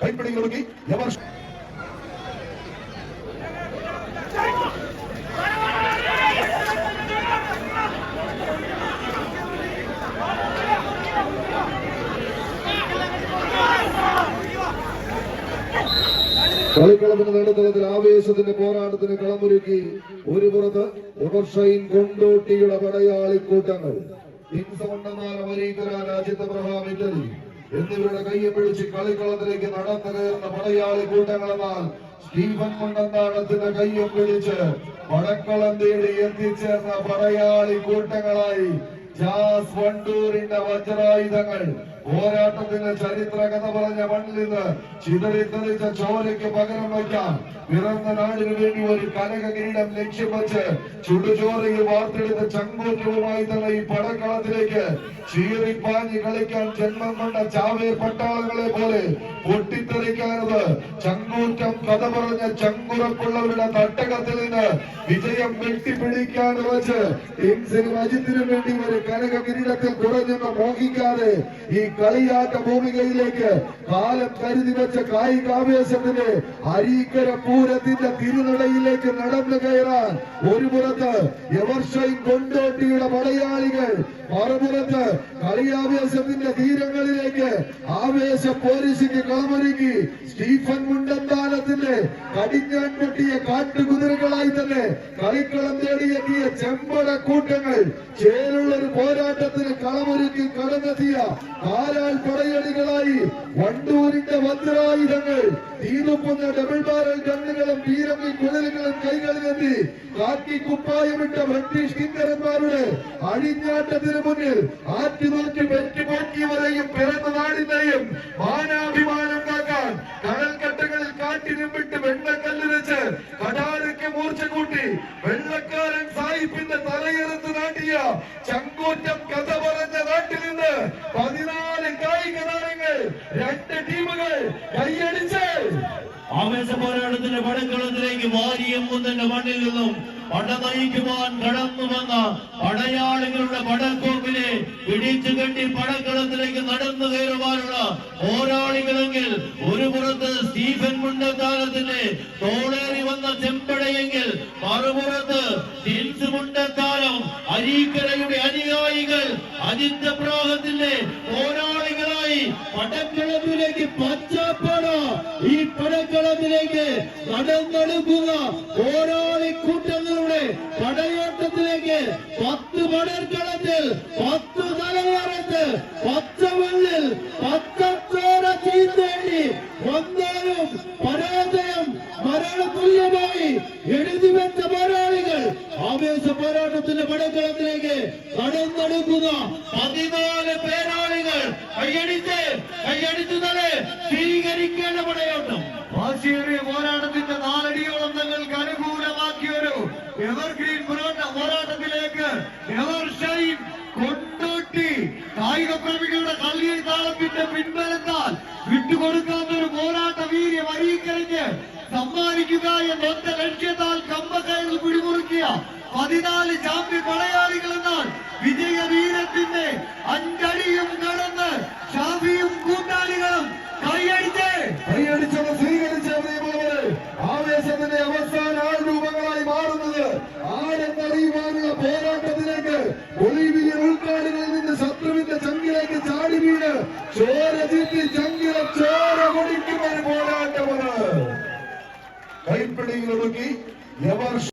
ಕೈಪಿಡಿಗಳಿಗೆ ಯಾವ കളിക്കളത്തിന് നേതൃത്വത്തിൽ ആവേശത്തിന്റെ പോരാട്ടത്തിന് കളമൊരുക്കി ഒരു പുറത്ത് ഉമർഷൈൻ കൊണ്ടോട്ടിയുടെ പടയാളിക്കൂട്ടങ്ങൾ. ഹിംസ കൊണ്ടെന്നാൽ അമരീകര രാജ്യത്തെ പ്രഭാവിച്ചത് എന്നിവരുടെ കയ്യെ പിടിച്ച് കളിക്കളത്തിലേക്ക് നടന്നു കയറുന്ന പടയാളി കൂട്ടങ്ങളെന്നാൽ സ്റ്റീഫൻ മുണ്ടന്താണത്തിന്റെ കയ്യും പിടിച്ച് പടക്കളം തേടി എത്തിച്ചേർന്ന പടയാളി കൂട്ടങ്ങളായി ജാസ് വണ്ടൂരിന്റെ വജ്രായുധങ്ങൾ പോരാട്ടത്തിന്റെ ചരിത്ര കഥ പറഞ്ഞ മണ്ണിൽ നിന്ന് ചിതറിത്തെറിച്ച ചോരയ്ക്ക് പകരം വയ്ക്കാം. പിറന്ന നാടിന് വേണ്ടി ഒരു കനക കിരീടം ലക്ഷ്യം വെച്ച് ചുടുചോരയിൽ വാർത്തെടുത്ത ചങ്കൂറ്റവുമായി തന്നെ ഈ പടക്കളത്തിലേക്ക് ചീറിപ്പാഞ്ഞ് കളിക്കാൻ ജന്മം കൊണ്ട ചാവേ പട്ടാളങ്ങളെ പോലെ പൊട്ടിത്തെറിക്കാനത് ചങ്കൂറ്റം കഥ പറഞ്ഞ ചങ്കുറപ്പുള്ളവരുടെ തട്ടകത്തിൽ നിന്ന് വിജയം വെട്ടിപ്പിടിക്കാൻ വെച്ച് സിനും അജിത്തിനും വേണ്ടി ഒരു കനക കിരീടത്തിൽ കുറഞ്ഞെന്ന് മോഹിക്കാതെ ഈ കളിയാട്ട ഭൂമികയിലേക്ക് കാലം കരുതി വെച്ച കായികാവേശത്തിന്റെ അരീക്കര പൂരത്തിന്റെ തിരുനടയിലേക്ക് നടന്നു കയറാൻ ഒരു പുറത്ത് എവർഷയും കൊണ്ടോട്ടിയുടെ പടയാളികൾ മറുപുറത്ത് കളിയാവേശത്തിന്റെ തീരങ്ങളിലേക്ക് ആവേശ പോലീസിക്ക് കളമൊരുക്കി സ്റ്റീഫൻ മുണ്ടന്താനത്തിന്റെ കടിഞ്ഞാൻ പൊട്ടിയ കാട്ടുകുതിരകളായി തന്നെ കളിക്കളം തേടിയെത്തിയ ചെമ്പട കൂട്ടങ്ങൾ ചേലുള്ള ഒരു പോരാട്ടത്തിന് കളമൊരുക്കി കടന്നെത്തിയ കാലാൽ പടയണികളായി വണ്ടൂരിന്റെ വജ്രായുധങ്ങൾ തീതുപ്പുന്ന ഡബിൾ ബാരൽ ഗണ്ണുകളും പീരങ്ങി കുഴലുകളും കൈകളിലെത്തി കാക്കി കുപ്പായമിട്ട ബ്രിട്ടീഷ് കിങ്കരന്മാരുടെ അഴിഞ്ഞാട്ടത്തിന് മുന്നിൽ ആറ്റുനോക്കി വെറ്റുപോക്കിയവരെയും പിറന്ന നാടിനെയും മാനാഭിമാനം കാക്കാൻ കടൽക്കട്ടകളിൽ നിമ്പിട്ട് വെണ്ണക്കല്ല് വെച്ച് കടാരയ്ക്ക് മൂർച്ച കൂട്ടി വെള്ളക്കാരൻ സായിപ്പിന്റെ തലയെടുത്ത് നാട്ടിയ ചങ്കൂറ്റം കഥ പറഞ്ഞ നാട്ടിൽ നിന്ന് പതിനാല് കായിക താരങ്ങൾ രണ്ട് ടീമുകൾ കൈയടിച്ച്. ആവേശ പോരാട്ടത്തിന്റെ പടക്കളത്തിലേക്ക് വാരിയം മുന്നന്റെ മണ്ണിൽ നിന്നും പട നയിക്കുവാൻ കടന്നു വന്ന പടയാളികളുടെ പടക്കോപ്പിനെ പിടിച്ചു കെട്ടി പടക്കളത്തിലേക്ക് നടന്നു കയറുവാനുള്ള പോരാളികളെങ്കിൽ ഒരു പുറത്ത് സ്റ്റീഫൻ മുണ്ടത്താലത്തിന്റെ തോളേറി വന്ന ചെമ്പടയെങ്കിൽ മറുപുറത്ത് ടിൻസ് മുണ്ടത്താലം അരീക്കരയുടെ അനുയായികൾ അജിത്ത പ്രാഹത്തിന്റെ പടക്കളത്തിലേക്ക് പച്ചപ്പട ഈ പടക്കളത്തിലേക്ക് കടന്നെടുക്കുന്ന പോരാളി കൂട്ടങ്ങളുടെ പടയോട്ടത്തിലേക്ക് പത്ത് പടക്കളത്തിൽ പത്ത് തലവാറത്ത് പച്ചവെള്ളിൽ പച്ചത്തോര ചീന്തേടി വന്നാലും പരാജയം മരണതുല്യമായി എഴുതി വെച്ച പോരാളികൾ ആവേശ പോരാട്ടത്തിന്റെ പടക്കളത്തിലേക്ക് കടന്നെടുക്കുന്ന പതിനാല് കൈയടിച്ച് കൈയടിച്ചു തന്നെ സ്വീകരിക്കേണ്ട പടയോട്ടം. വാശിയേറിയ പോരാട്ടത്തിന്റെ നാലടിയോളം തങ്ങൾക്ക് അനുകൂലമാക്കിയൊരു എവർഗ്രീൻ പോരാട്ട പോരാട്ടത്തിലേക്ക് എവർ ഷൈൻ കൊണ്ടോട്ടി കായിക പ്രേമികളുടെ കള്ളിയിൽ താളത്തിന്റെ പിൻബലത്താൽ വിട്ടുകൊടുക്കാത്ത ഒരു പോരാട്ട വീര്യം അരീക്കരിഞ്ഞ് സമ്മാനിക്കുക എന്ന ഒറ്റ ചീറ്റി ചങ്കിലെ ചോര കുടിക്കുന്ന ഒരു പോരാട്ടമാണ്. കൈപ്പിടിയിൽ ഒതുക്കി